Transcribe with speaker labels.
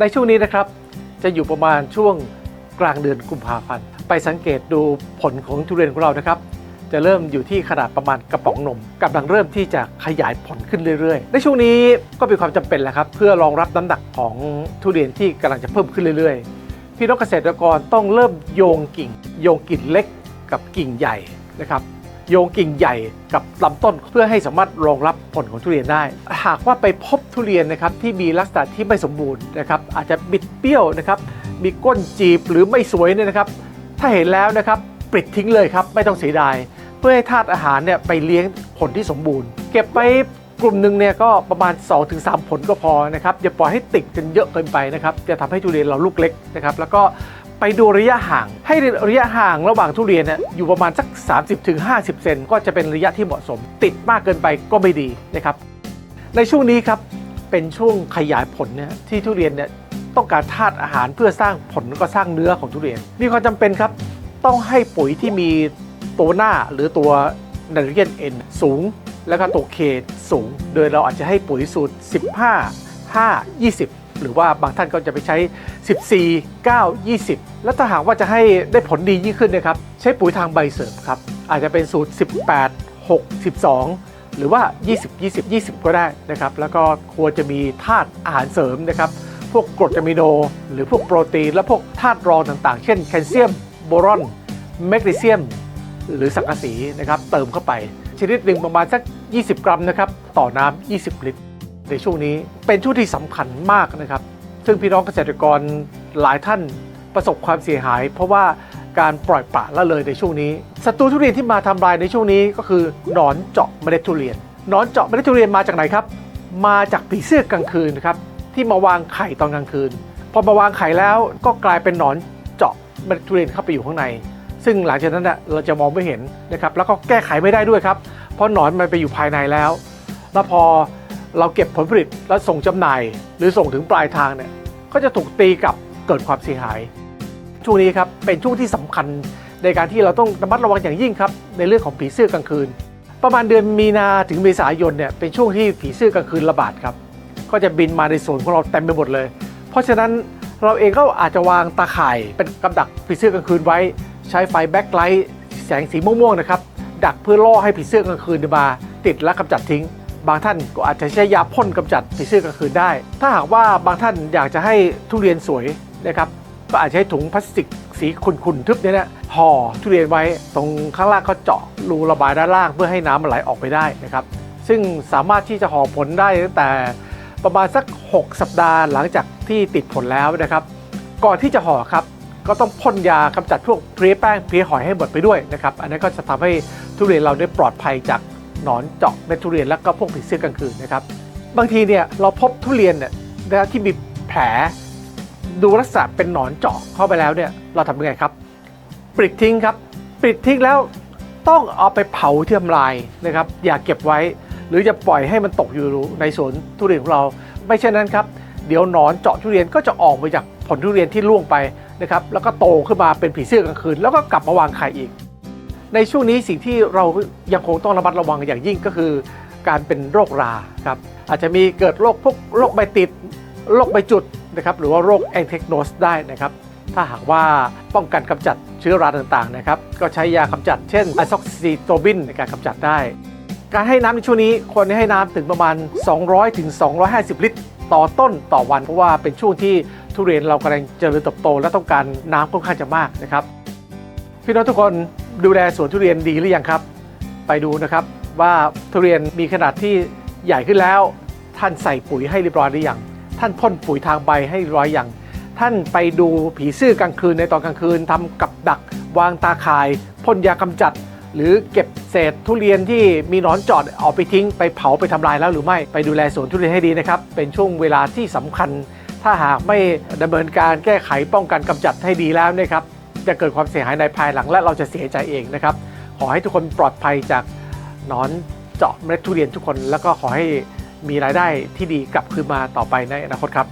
Speaker 1: ในช่วงนี้นะครับจะอยู่ประมาณช่วงกลางเดือนกุมภาพันธ์ไปสังเกตดูผลของทุเรียนของเรานะครับ จะเริ่มอยู่ที่ขนาดประมาณกระป๋องนมกำลังเริ่มที่จะขยายผลขึ้นเรื่อยๆ ในช่วงนี้ก็เป็นความจำเป็นแหละครับ เพื่อรองรับน้ำหนักของทุเรียนที่กำลังจะเพิ่มขึ้นเรื่อยๆ พี่น้องเกษตรกรต้องเริ่มโยงกิ่ง โยงกิ่งเล็กกับกิ่งใหญ่นะครับ โยงกิ่งใหญ่กับลำต้น เพื่อให้สามารถรองรับผลของทุเรียนได้ หากว่าไปพบทุเรียนนะครับที่มีลักษณะที่ไม่สมบูรณ์นะครับอาจจะบิดเปี้ยวนะครับมีก้นจีบหรือไม่สวยเนี่ยนะครับ ถ้าเห็นแล้วนะครับปิดทิ้งเลยครับไม่ต้องเสียดาย เพื่อให้ธาตุอาหารเนี่ยไปเลี้ยงผลที่สมบูรณ์ เก็บไปกลุ่มหนึ่งเนี่ยก็ประมาณ 2-3 ผลก็พอนะครับอย่าปล่อยให้ติดกันเยอะเกินไปนะครับจะทำให้ทุเรียนเราลูกเล็กนะครับแล้วก็ ไปดูระยะห่าง ให้ระยะห่างระหว่างทุเรียนเนี่ยอยู่ประมาณสัก 30-50 เซนก็จะเป็นระยะที่เหมาะสม ติดมากเกินไปก็ไม่ดีนะครับในช่วงนี้ครับเป็นช่วงขยายผลเนี่ยที่ทุเรียนเนี่ยต้องการธาตุอาหารเพื่อสร้างผลแล้วก็สร้างเนื้อของทุเรียน มีความจำเป็นครับ ต้องให้ปุ๋ยที่มีตัวหน้าหรือตัวไนโตรเจนเอ็นสูง แล้วก็ตัวเคสูง โดยเราอาจจะให้ปุ๋ยสูตร 15 5 20 หรือว่าบางท่านก็จะไปใช้ 14 9 20 แล้วถ้าหากว่าจะให้ได้ผลดียิ่งขึ้นนะครับ ใช้ปุ๋ยทางใบเสริมครับ อาจจะเป็นสูตร 18 6 12 หรือว่า 20 20 20 ก็ได้นะครับ แล้วก็ควรจะมีธาตุอาหารเสริมนะครับ พวกกรดอะมิโน หรือพวกโปรตีน และพวกธาตุรองต่างๆ เช่นแคลเซียม โบรอน แมกนีเซียม หรือสังกะสีนะครับ เติมเข้าไป ชนิดหนึ่งประมาณสัก 20 กรัมนะครับ ต่อน้ำ 20 ลิตร ในช่วงนี้เป็นช่วงที่สำคัญมากนะครับ ซึ่งพี่น้องเกษตรกรหลายท่านประสบความเสียหาย เพราะว่าการปล่อยปละละเลยในช่วงนี้ศัตรูทุเรียนที่มาทำลายในช่วงนี้ก็คือหนอนเจาะเมล็ดทุเรียนหนอนเจาะเมล็ดทุเรียนมาจากไหนครับ มาจากผีเสื้อกลางคืนนะครับที่มาวางไข่ตอนกลางคืน พอมาวางไข่แล้วก็กลายเป็นหนอนเจาะเมล็ดทุเรียนเข้าไปอยู่ข้างใน ซึ่งหลังจากนั้นน่ะเราจะมองไม่เห็นนะครับแล้วก็แก้ไขไม่ได้ด้วยครับเพราะหนอนมันไปอยู่ภายในแล้ว แล้วพอ เราเก็บผลผลิตแล้วส่งจำหน่าย หรือส่งถึงปลายทางเนี่ยก็จะถูกตีกลับเกิดความเสียหาย ช่วงนี้ครับเป็นช่วงที่สำคัญในการที่เราต้องระมัดระวังอย่างยิ่งครับในเรื่องของผีเสื้อกลางคืน ประมาณเดือนมีนาถึงเมษายนเนี่ยเป็นช่วงที่ผีเสื้อกลางคืนระบาดครับก็จะบินมาในโซนของเราเต็มไปหมดเลย เพราะฉะนั้นเราเองก็อาจจะวางตาข่ายเป็นกับดักผีเสื้อกลางคืนไว้ ใช้ไฟแบ็คไลท์แสงสีม่วงๆนะครับดักเพื่อล่อให้ผีเสื้อกลางคืนมาติดและกำจัดทิ้ง บางท่านก็อาจจะใช้ยาพ่นกำจัดผีเสื้อกลางคืนได้ ถ้าหากว่าบางท่านอยากจะให้ทุเรียนสวยนะครับก็อาจจะใช้ถุงพลาสติกสีขุ่นๆทึบเนี่ยนะห่อทุเรียนไว้ตรงข้างล่างก็เจาะรูระบายด้านล่างเพื่อให้น้ำมันไหลออกไปได้นะครับซึ่งสามารถที่จะห่อผลได้ตั้งแต่ประมาณสัก 6 สัปดาห์หลังจากที่ติดผลแล้วนะครับ ก่อนที่จะห่อครับก็ต้องพ่นยากำจัดพวกเพลี้ยแป้งเพลี้ยหอยให้หมดไปด้วยนะครับ อันนั้นก็จะทำให้ทุเรียนเราได้ปลอดภัยจาก หนอนเจาะเม็ดทุเรียนแล้วก็พวกผีเสื้อกลางคืนนะครับ บางทีเนี่ยเราพบทุเรียนเนี่ยที่มีแผลดูลักษณะเป็นหนอนเจาะเข้าไปแล้วเนี่ยเราทำยังไงครับปิดทิ้งครับปิดทิ้งแล้วต้องเอาไปเผาที่ทำลายนะครับ อย่าเก็บไว้ หรือจะปล่อยให้มันตกอยู่ในสวนทุเรียนของเรา ไม่เช่นนั้นครับเดี๋ยวหนอนเจาะทุเรียนก็จะออกมาจากผลทุเรียนที่ร่วงไปนะครับแล้วก็โตขึ้นมาเป็นผีเสื้อกลางคืน แล้วก็กลับมาวางไข่อีก ในช่วงนี้สิ่งที่เรายังคงต้องระมัดระวังอย่างยิ่งก็คือ การเป็นโรคราครับอาจจะมีเกิดโรคพวกโรคใบติดโรคใบจุดนะครับหรือว่าโรคแอนเทคโนสได้นะครับถ้าหากว่าป้องกันกำจัดเชื้อราต่างๆนะครับก็ใช้ยากำจัดเช่นอะซ็อกซิโตบินในการกำจัดได้ การให้น้ำในช่วงนี้ควรให้น้ำถึงประมาณ 200ถึง250 ลิตร ต่อต้นต่อวัน เพราะว่าเป็นช่วงที่ทุเรียนเรากำลังเจริญเติบโต และต้องการน้ำค่อนข้างจะมากนะครับพี่น้องทุกคน ดูแลสวนทุเรียนดีหรือยังครับ ไปดูนะครับว่าทุเรียนมีขนาดที่ใหญ่ขึ้นแล้ว ท่านใส่ปุ๋ยให้เรียบร้อยหรือยังท่านพ่นปุ๋ยทางใบให้เรียบร้อยยังท่านไปดูผีเสื้อกลางคืนในตอนกลางคืนทำกับดัก วางตาข่ายพ่นยากำจัด หรือเก็บเศษทุเรียนที่มีหนอนจอดเอาไปทิ้ง ไปเผาไปทำลายแล้วหรือไม่ไปดูแลสวนทุเรียนให้ดีนะครับ เป็นช่วงเวลาที่สำคัญ ถ้าหากไม่ดำเนินการแก้ไขป้องกันกำจัดให้ดีแล้วนะครับ จะเกิดความเสียหายในภายหลังและเราจะเสียใจเองนะครับ ขอให้ทุกคนปลอดภัยจากนอนเจาะเมล็ดทุเรียนทุกคน แล้วก็ขอให้มีรายได้ที่ดีกลับคืนมาต่อไปในอนาคตครับ